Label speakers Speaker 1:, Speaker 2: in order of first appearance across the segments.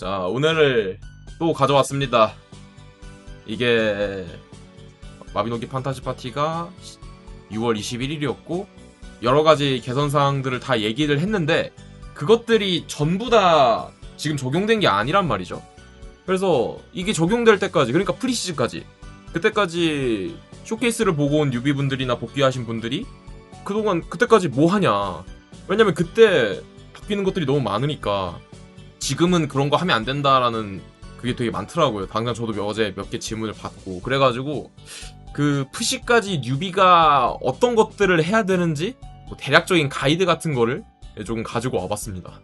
Speaker 1: 자, 오늘을 또 가져왔습니다. 이게 마비노기 판타지 파티가 6월 21일이었고 여러 가지 개선 사항들을 다 얘기를 했는데 그것들이 전부 다 지금 적용된 게 아니란 말이죠. 그래서 이게 적용될 때까지 그러니까 프리시즌까지 그때까지 쇼케이스를 보고 온 뉴비분들이나 복귀하신 분들이 그동안 그때까지 뭐 하냐. 왜냐면 그때 바뀌는 것들이 너무 많으니까 지금은 그런 거 하면 안 된다라는 그게 되게 많더라고요. 당장 저도 어제 몇 개 질문을 받고 그래가지고 그 푸시까지 뉴비가 어떤 것들을 해야 되는지 뭐 대략적인 가이드 같은 거를 조금 가지고 와봤습니다.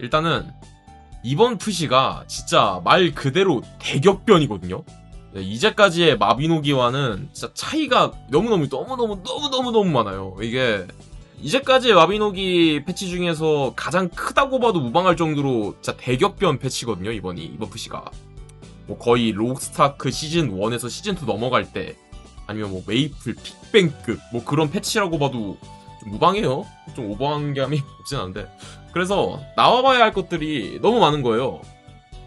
Speaker 1: 일단은 이번 푸시가 진짜 말 그대로 대격변이거든요. 네, 이제까지의 마비노기와는 진짜 차이가 너무너무 너무너무 너무너무 너무 많아요. 이게 이제까지의 마비노기 패치 중에서 가장 크다고 봐도 무방할 정도로 진짜 대격변 패치거든요 이번이 이번 푸시가. 뭐 거의 로스타크 시즌 1에서 시즌 2 넘어갈 때 아니면 뭐 메이플 픽뱅급 뭐 그런 패치라고 봐도 좀 무방해요. 좀 오버한 감이 없진 않은데. 그래서 나와봐야 할 것들이 너무 많은 거예요.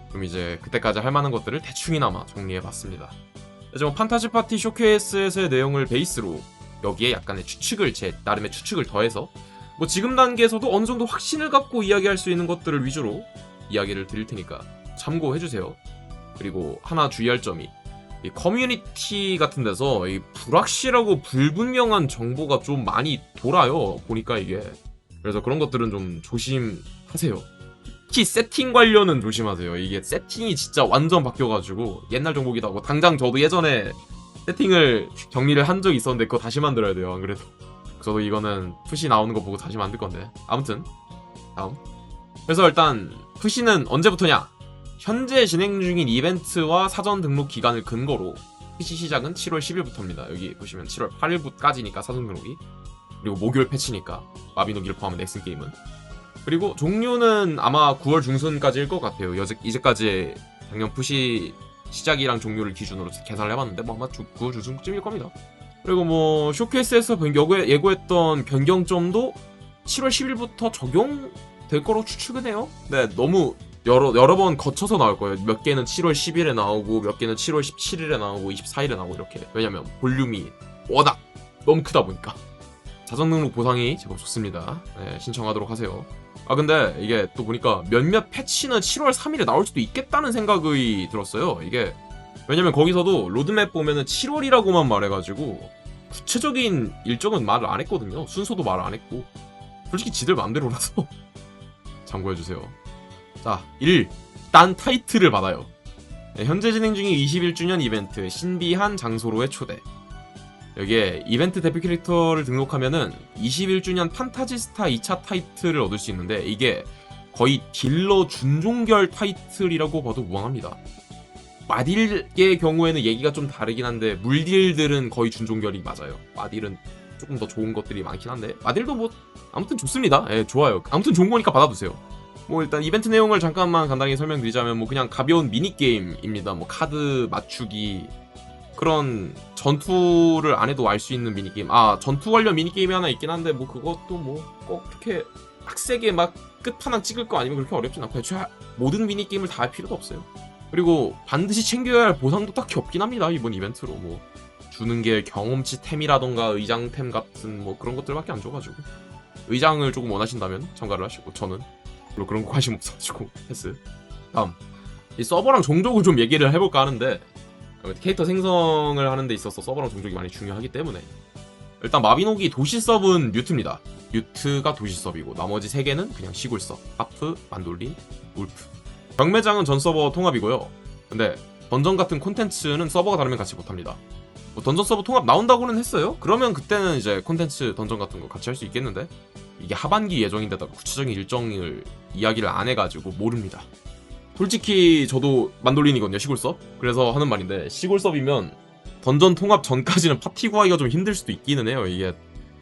Speaker 1: 그럼 이제 그때까지 할 만한 것들을 대충이나마 정리해봤습니다. 이제 뭐 판타지 파티 쇼케이스에서의 내용을 베이스로 여기에 약간의 추측을 제 나름의 추측을 더해서 뭐 지금 단계에서도 어느 정도 확신을 갖고 이야기할 수 있는 것들을 위주로 이야기를 드릴 테니까 참고해 주세요. 그리고 하나 주의할 점이 이 커뮤니티 같은 데서 이 불확실하고 불분명한 정보가 좀 많이 돌아요. 보니까 이게 그래서 그런 것들은 좀 조심하세요. 특히 세팅 관련은 조심하세요. 이게 세팅이 진짜 완전 바뀌어가지고 옛날 정보기도 하고 당장 저도 예전에 세팅을 정리를 한 적이 있었는데 그거 다시 만들어야 돼요. 안 그래도 저도 이거는 푸시 나오는 거 보고 다시 만들 건데 아무튼 다음 그래서 일단 푸시는 언제부터냐 현재 진행 중인 이벤트와 사전 등록 기간을 근거로 푸시 시작은 7월 10일부터입니다. 여기 보시면 7월 8일부터까지니까 사전 등록이 그리고 목요일 패치니까 마비노기를 포함한 넥슨 게임은 그리고 종료는 아마 9월 중순까지일 것 같아요. 여제, 이제까지 작년 푸시 시작이랑 종료를 기준으로 계산을 해봤는데 뭐 아마 9월 중순쯤일 겁니다. 그리고 뭐 쇼케이스에서 예고, 예고했던 변경점도 7월 10일부터 적용될 거로 추측은 해요. 네, 너무 여러 여러 번 거쳐서 나올 거예요. 몇 개는 7월 10일에 나오고 몇 개는 7월 17일에 나오고 24일에 나오고 이렇게. 왜냐면 볼륨이 워낙 너무 크다 보니까. 자전 등록 보상이 제법 좋습니다. 네, 신청하도록 하세요. 아 근데 이게 또 보니까 몇몇 패치는 7월 3일에 나올 수도 있겠다는 생각이 들었어요. 이게 왜냐면 거기서도 로드맵 보면은 7월이라고만 말해가지고 구체적인 일정은 말을 안 했거든요. 순서도 말을 안 했고 솔직히 지들 마음대로라서 참고해주세요. 자, 1. 딴 타이틀을 받아요. 네, 현재 진행 중인 21주년 이벤트 신비한 장소로의 초대. 여기에 이벤트 대표 캐릭터를 등록하면은 21주년 판타지스타 2차 타이틀을 얻을 수 있는데 이게 거의 딜러 준종결 타이틀이라고 봐도 무방합니다. 마딜의 경우에는 얘기가 좀 다르긴 한데 물딜들은 거의 준종결이 맞아요. 마딜은 조금 더 좋은 것들이 많긴 한데 마딜도 뭐 아무튼 좋습니다. 예, 좋아요. 아무튼 좋은 거니까 받아두세요. 뭐 일단 이벤트 내용을 잠깐만 간단히 설명드리자면 뭐 그냥 가벼운 미니 게임입니다. 뭐 카드 맞추기 그런 전투를 안 해도 알 수 있는 미니 게임. 아 전투 관련 미니 게임이 하나 있긴 한데 뭐 그것도 뭐 꼭 그렇게 빡세게 막 끝판왕 찍을 거 아니면 그렇게 어렵진 않고 애초에 모든 미니 게임을 다 할 필요도 없어요. 그리고 반드시 챙겨야 할 보상도 딱히 없긴 합니다 이번 이벤트로 뭐 주는 게 경험치 템이라던가 의장템 같은 뭐 그런 것들밖에 안 줘가지고 의장을 조금 원하신다면 참가를 하시고 저는 별로 그런 거 관심 없어가지고 패스 다음 이 서버랑 종족을 좀 얘기를 해볼까 하는데 캐릭터 생성을 하는 데 있어서 서버랑 종족이 많이 중요하기 때문에. 일단 마비노기 도시 서브는 뮤트입니다. 뮤트가 도시 서브이고 나머지 세 개는 그냥 시골 서브 하프, 만돌린, 울프. 경매장은 전 서버 통합이고요. 근데 던전 같은 콘텐츠는 서버가 다르면 같이 못합니다. 뭐 던전 서버 통합 나온다고는 했어요? 그러면 그때는 이제 콘텐츠 던전 같은 거 같이 할 수 있겠는데? 이게 하반기 예정인데다가 구체적인 일정을 이야기를 안 해가지고 모릅니다. 솔직히 저도 만돌린이거든요 시골섭. 그래서 하는 말인데 시골섭이면 던전 통합 전까지는 파티 구하기가 좀 힘들 수도 있기는 해요. 이게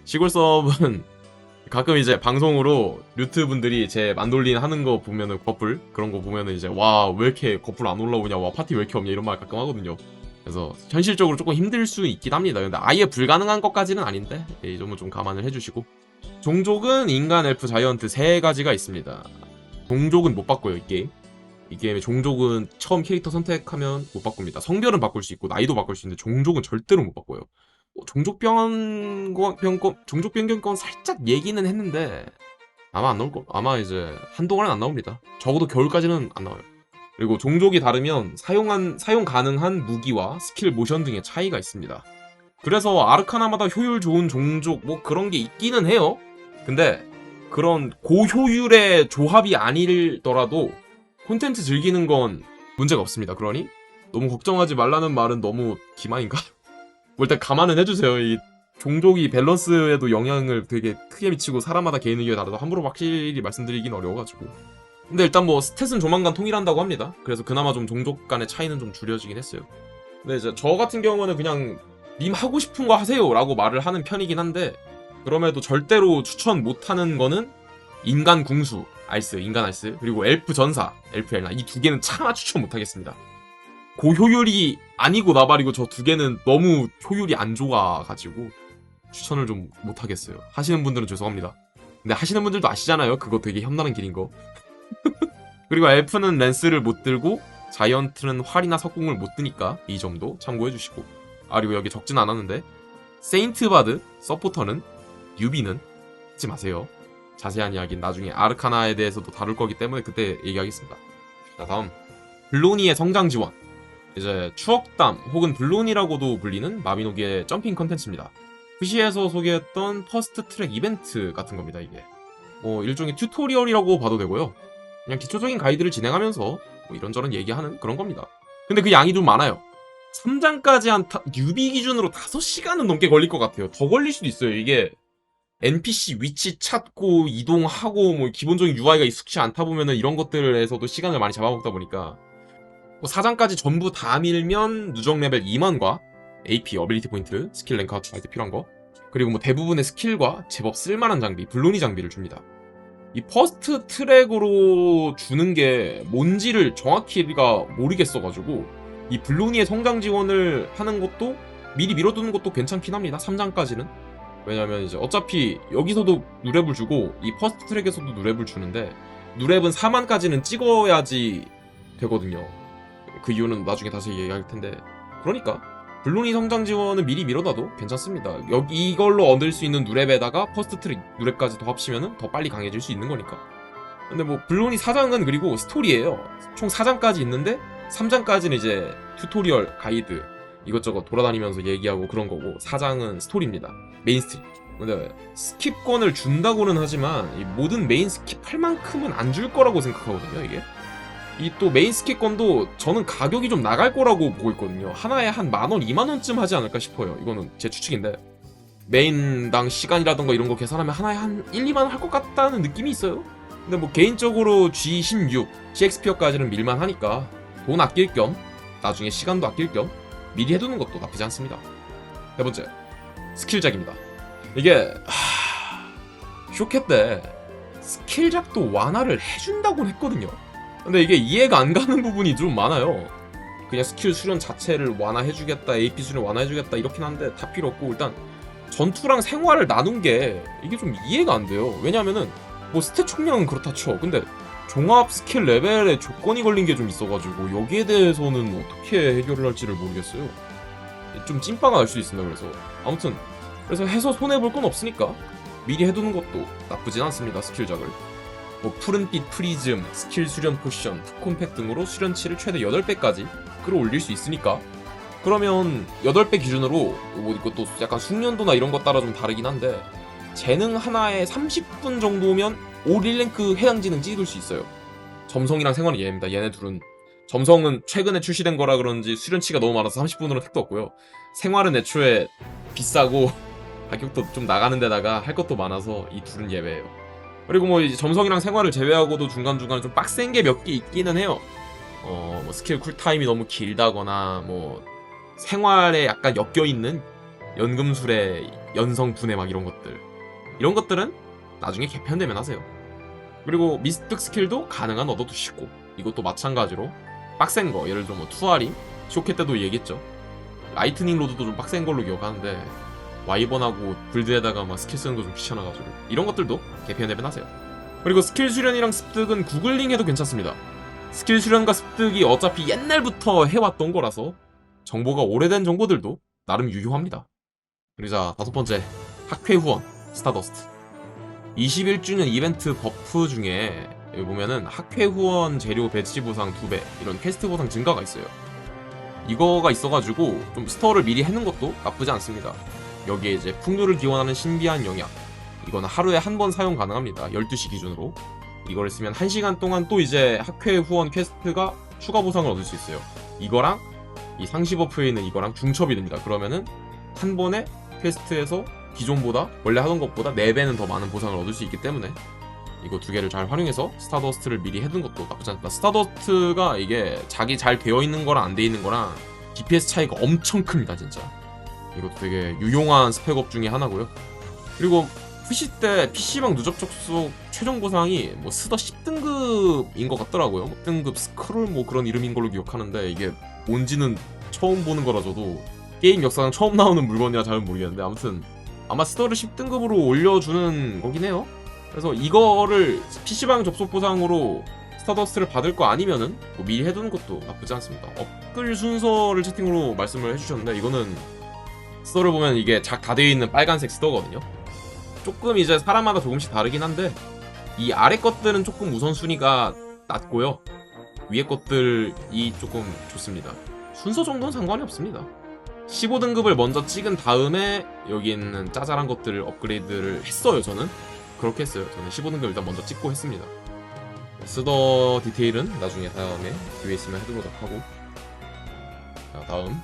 Speaker 1: 시골섭은 가끔 이제 방송으로 류트 분들이 제 만돌린 하는 거 보면은 거풀 그런 거 보면은 이제 와 왜 이렇게 거풀 안 올라오냐 와 파티 왜 이렇게 없냐 이런 말 가끔 하거든요. 그래서 현실적으로 조금 힘들 수 있긴 합니다. 근데 아예 불가능한 것까지는 아닌데 이 점은 좀 감안을 해주시고. 종족은 인간, 엘프, 자이언트 세 가지가 있습니다. 종족은 못 바꿔요 이 게임. 이 게임의 종족은 처음 캐릭터 선택하면 못 바꿉니다. 성별은 바꿀 수 있고 나이도 바꿀 수 있는데 종족은 절대로 못 바꿔요. 뭐 종족 변경 종족 변경권 살짝 얘기는 했는데 아마 안 나올 거 아마 이제 한동안은 안 나옵니다. 적어도 겨울까지는 안 나와요. 그리고 종족이 다르면 사용한 사용 가능한 무기와 스킬 모션 등의 차이가 있습니다. 그래서 아르카나마다 효율 좋은 종족 뭐 그런 게 있기는 해요. 근데 그런 고효율의 조합이 아니더라도 콘텐츠 즐기는 건 문제가 없습니다. 그러니 너무 걱정하지 말라는 말은 너무 기만인가? 뭐 일단 감안은 해주세요. 이 종족이 밸런스에도 영향을 되게 크게 미치고 사람마다 개인 의견이 다르다 함부로 확실히 말씀드리긴 어려워가지고 근데 일단 뭐 스탯은 조만간 통일한다고 합니다. 그래서 그나마 좀 종족 간의 차이는 좀 줄여지긴 했어요. 근데 이제 저 같은 경우는 그냥 님 하고 싶은 거 하세요 라고 말을 하는 편이긴 한데 그럼에도 절대로 추천 못하는 거는 인간 궁수 알스 인간 알스 그리고 엘프 전사 엘프 엘나 이 두 개는 차마 추천 못하겠습니다. 고효율이 아니고 나발이고 저 두 개는 너무 효율이 안 좋아가지고 추천을 좀 못하겠어요. 하시는 분들은 죄송합니다. 근데 하시는 분들도 아시잖아요. 그거 되게 험난한 길인 거. 그리고 엘프는 랜스를 못 들고 자이언트는 활이나 석궁을 못 드니까 이 점도 참고해 주시고 아 그리고 여기 적진 않았는데 세인트 바드 서포터는 유비는 하지 마세요 자세한 이야기는 나중에 아르카나에 대해서도 다룰 거기 때문에 그때 얘기하겠습니다 자 다음 블로니의 성장 지원 이제 추억담 혹은 블론이라고도 불리는 마비노기의 점핑 컨텐츠입니다 푸시에서 소개했던 퍼스트 트랙 이벤트 같은 겁니다 이게 뭐 일종의 튜토리얼이라고 봐도 되고요 그냥 기초적인 가이드를 진행하면서 뭐 이런저런 얘기하는 그런 겁니다. 근데 그 양이 좀 많아요. 3장까지 한 타, 뉴비 기준으로 5시간은 넘게 걸릴 것 같아요. 더 걸릴 수도 있어요. 이게 NPC 위치 찾고 이동하고 뭐 기본적인 UI가 익숙치 않다 보면은 이런 것들에서도 시간을 많이 잡아먹다 보니까 뭐 4장까지 전부 다 밀면 누적 레벨 2만과 AP 어빌리티 포인트, 스킬 랭크 아트 필요한 거 그리고 뭐 대부분의 스킬과 제법 쓸만한 장비, 블로니 장비를 줍니다. 이 퍼스트 트랙으로 주는 게 뭔지를 정확히가 모르겠어가지고 이 블루니의 성장 지원을 하는 것도 미리 밀어두는 것도 괜찮긴 합니다. 3장까지는. 왜냐면 이제 어차피 여기서도 누랩을 주고 이 퍼스트 트랙에서도 누랩을 주는데 누랩은 4만까지는 찍어야지 되거든요. 그 이유는 나중에 다시 얘기할 텐데. 그러니까 블루니 성장 지원은 미리 밀어놔도 괜찮습니다. 여기 이걸로 얻을 수 있는 누랩에다가 퍼스트 트랙 누랩까지 더 합치면은 더 빨리 강해질 수 있는 거니까. 근데 뭐 블루니 4장은 그리고 스토리예요. 총 4장까지 있는데 3장까지는 이제 튜토리얼 가이드 이것저것 돌아다니면서 얘기하고 그런 거고 4장은 스토리입니다. 메인 스토리. 근데 스킵권을 준다고는 하지만 이 모든 메인 스킵할 만큼은 안 줄 거라고 생각하거든요, 이게. 이 또 메인 스킵권도 저는 가격이 좀 나갈 거라고 보고 있거든요. 하나에 한 만원, 이만원쯤 하지 않을까 싶어요. 이거는 제 추측인데. 메인당 시간이라던가 이런 거 계산하면 하나에 한 1, 2만원 할 것 같다는 느낌이 있어요. 근데 뭐 개인적으로 G16, 셰익스피어까지는 밀만 하니까 돈 아낄 겸, 나중에 시간도 아낄 겸 미리 해두는 것도 나쁘지 않습니다. 네 번째, 스킬작입니다. 이게 하... 쇼케 때 스킬작도 완화를 해준다고 했거든요. 근데 이게 이해가 안 가는 부분이 좀 많아요. 그냥 스킬 수련 자체를 완화해주겠다, AP 수련 완화해주겠다 이렇긴 한데 다 필요 없고 일단 전투랑 생활을 나눈 게 이게 좀 이해가 안 돼요. 왜냐면은 뭐 스탯 총량은 그렇다 쳐. 근데 종합 스킬 레벨에 조건이 걸린 게 좀 있어가지고 여기에 대해서는 어떻게 해결을 할지를 모르겠어요. 좀 찐빠가 날 수도 있습니다. 그래서 아무튼 그래서 해서 손해 볼 건 없으니까 미리 해두는 것도 나쁘진 않습니다. 스킬작을. 뭐 푸른빛 프리즘, 스킬 수련 포션, 특콤팩 등으로 수련치를 최대 8배까지 끌어올릴 수 있으니까 그러면 8배 기준으로 뭐 이것도 약간 숙련도나 이런 것 따라 좀 다르긴 한데 재능 하나에 30분 정도면 올 1랭크 해당지는 찍을 수 있어요. 점성이랑 생활은 얘입니다. 얘네 둘은 점성은 최근에 출시된 거라 그런지 수련치가 너무 많아서 30분으로 택도 없고요. 생활은 애초에 비싸고 가격도 좀 나가는 데다가 할 것도 많아서 이 둘은 예외예요. 그리고 뭐 점성이랑 생활을 제외하고도 중간중간에 좀 빡센 게 몇 개 있기는 해요. 어, 뭐 스킬 쿨타임이 너무 길다거나 뭐 생활에 약간 엮여 있는 연금술의 연성 분해 막 이런 것들. 이런 것들은 나중에 개편되면 하세요. 그리고 미스틱 스킬도 가능한 얻어두시고 이것도 마찬가지로 빡센 거 예를 들어 뭐 투아림 쇼케 때도 얘기했죠. 라이트닝 로드도 좀 빡센 걸로 기억하는데 와이번하고 불드에다가 막 스킬 쓰는 거 좀 귀찮아가지고 이런 것들도 개편되면 하세요. 그리고 스킬 수련이랑 습득은 구글링 해도 괜찮습니다. 스킬 수련과 습득이 어차피 옛날부터 해왔던 거라서 정보가 오래된 정보들도 나름 유효합니다. 그리고 자 다섯 번째 학회 후원 스타더스트 21주년 이벤트 버프 중에 여기 보면은 학회 후원 재료 배치 보상 2배 이런 퀘스트 보상 증가가 있어요. 이거가 있어가지고 좀 스토어를 미리 해놓은 것도 나쁘지 않습니다. 여기에 이제 풍류를 기원하는 신비한 영약 이거는 하루에 한 번 사용 가능합니다. 12시 기준으로 이거를 쓰면 1시간 동안 또 이제 학회 후원 퀘스트가 추가 보상을 얻을 수 있어요. 이거랑 이 상시 버프에 있는 이거랑 중첩이 됩니다. 그러면은 한 번에 퀘스트에서 기존보다 원래 하던 것보다 4배는 더 많은 보상을 얻을 수 있기 때문에 이거 두 개를 잘 활용해서 스타더스트를 미리 해둔 것도 나쁘지 않다. 스타더스트가 이게 자기 잘 되어 있는 거랑 안 돼 있는 거랑 DPS 차이가 엄청 큽니다, 진짜. 이것도 되게 유용한 스펙업 중에 하나고요. 그리고 푸시 때 PC방 누적 접속 최종 보상이 뭐 스더 10등급인 것 같더라고요. 뭐 등급 스크롤 뭐 그런 이름인 걸로 기억하는데 이게 뭔지는 처음 보는 거라 저도 게임 역사상 처음 나오는 물건이라 잘 모르겠는데 아무튼 아마 스더를 10등급으로 올려주는 거긴 해요. 그래서 이거를 PC방 접속 보상으로 스타더스트를 받을 거 아니면은 뭐 미리 해두는 것도 나쁘지 않습니다. 업글 순서를 채팅으로 말씀을 해주셨는데 이거는 스토를 보면 이게 작 다 되어 있는 빨간색 스토거든요. 조금 이제 사람마다 조금씩 다르긴 한데 이 아래 것들은 조금 우선순위가 낮고요. 위에 것들이 조금 좋습니다. 순서 정도는 상관이 없습니다. 15등급을 먼저 찍은 다음에 여기 있는 짜잘한 것들을 업그레이드를 했어요, 저는. 그렇게 했어요. 저는 15등급 일단 먼저 찍고 했습니다. 스더 디테일은 나중에 다음에 기회 있으면 해두도록 하고. 자, 다음.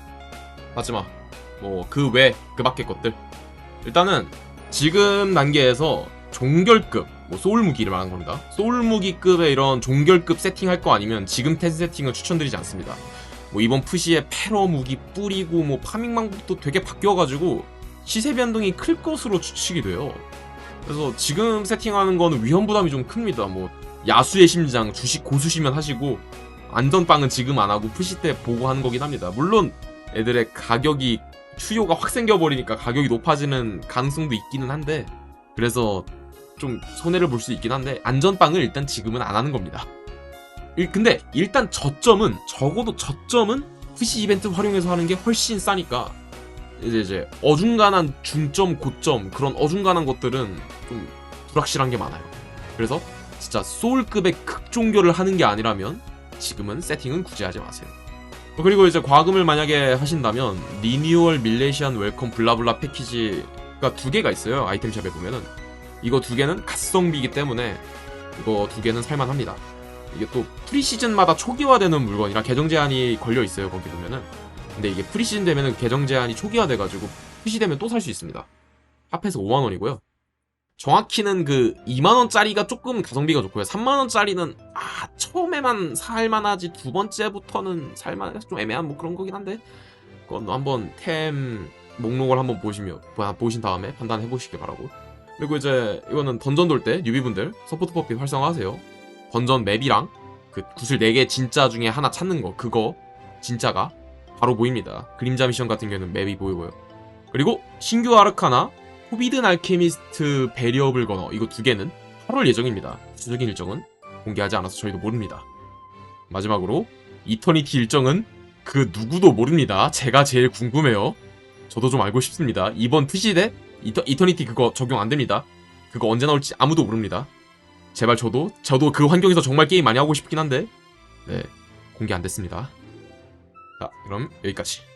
Speaker 1: 마지막. 뭐, 그 외, 그 밖의 것들. 일단은, 지금 단계에서 종결급, 뭐, 소울무기를 말하는 겁니다. 소울무기급의 이런 종결급 세팅할 거 아니면 지금 테스트 세팅을 추천드리지 않습니다. 뭐, 이번 푸시에 패러 무기 뿌리고, 뭐, 파밍 방법도 되게 바뀌어가지고, 시세 변동이 클 것으로 추측이 돼요. 그래서 지금 세팅하는 거는 위험 부담이 좀 큽니다. 뭐 야수의 심장 주식 고수시면 하시고 안전빵은 지금 안 하고 푸시 때 보고 하는 거긴 합니다. 물론 애들의 가격이 추요가 확 생겨버리니까 가격이 높아지는 가능성도 있기는 한데 그래서 좀 손해를 볼 수 있긴 한데 안전빵을 일단 지금은 안 하는 겁니다. 일- 근데 일단 저점은 적어도 저점은 푸시 이벤트 활용해서 하는 게 훨씬 싸니까 이제 이제 어중간한 중점 고점 그런 어중간한 것들은 좀 불확실한 게 많아요. 그래서 진짜 소울급의 극종교를 하는 게 아니라면 지금은 세팅은 굳이 하지 마세요. 그리고 이제 과금을 만약에 하신다면 리뉴얼 밀레시안 웰컴 블라블라 패키지가 두 개가 있어요. 아이템샵에 보면은 이거 두 개는 가성비이기 때문에 이거 두 개는 살만합니다. 이게 또 프리시즌마다 초기화되는 물건이라 계정 제한이 걸려 있어요. 거기 보면은 근데 이게 프리시즌 되면은 계정 제한이 초기화돼가지고 푸시되면 또 살 수 있습니다. 합해서 5만 원이고요. 정확히는 그 2만 원짜리가 조금 가성비가 좋고요. 3만 원짜리는 아 처음에만 살만하지 두 번째부터는 살만해서 좀 애매한 뭐 그런 거긴 한데 그건 한번 템 목록을 한번 보시면 보신 다음에 판단해 보시길 바라고. 그리고 이제 이거는 던전 돌 때 뉴비분들 서포트 퍼피 활성화하세요. 던전 맵이랑 그 구슬 4개 진짜 중에 하나 찾는 거 그거 진짜가 바로 보입니다. 그림자 미션 같은 경우는 맵이 보이고요. 그리고 신규 아르카나, 호비든 알케미스트 베리어블 거너 이거 두 개는 8월 예정입니다. 구체적인 일정은 공개하지 않아서 저희도 모릅니다. 마지막으로 이터니티 일정은 그 누구도 모릅니다. 제가 제일 궁금해요. 저도 좀 알고 싶습니다. 이번 푸시대 이터, 이터니티 그거 적용 안 됩니다. 그거 언제 나올지 아무도 모릅니다. 제발 저도 저도 그 환경에서 정말 게임 많이 하고 싶긴 한데 네 공개 안 됐습니다. 자, 그럼 여기까지.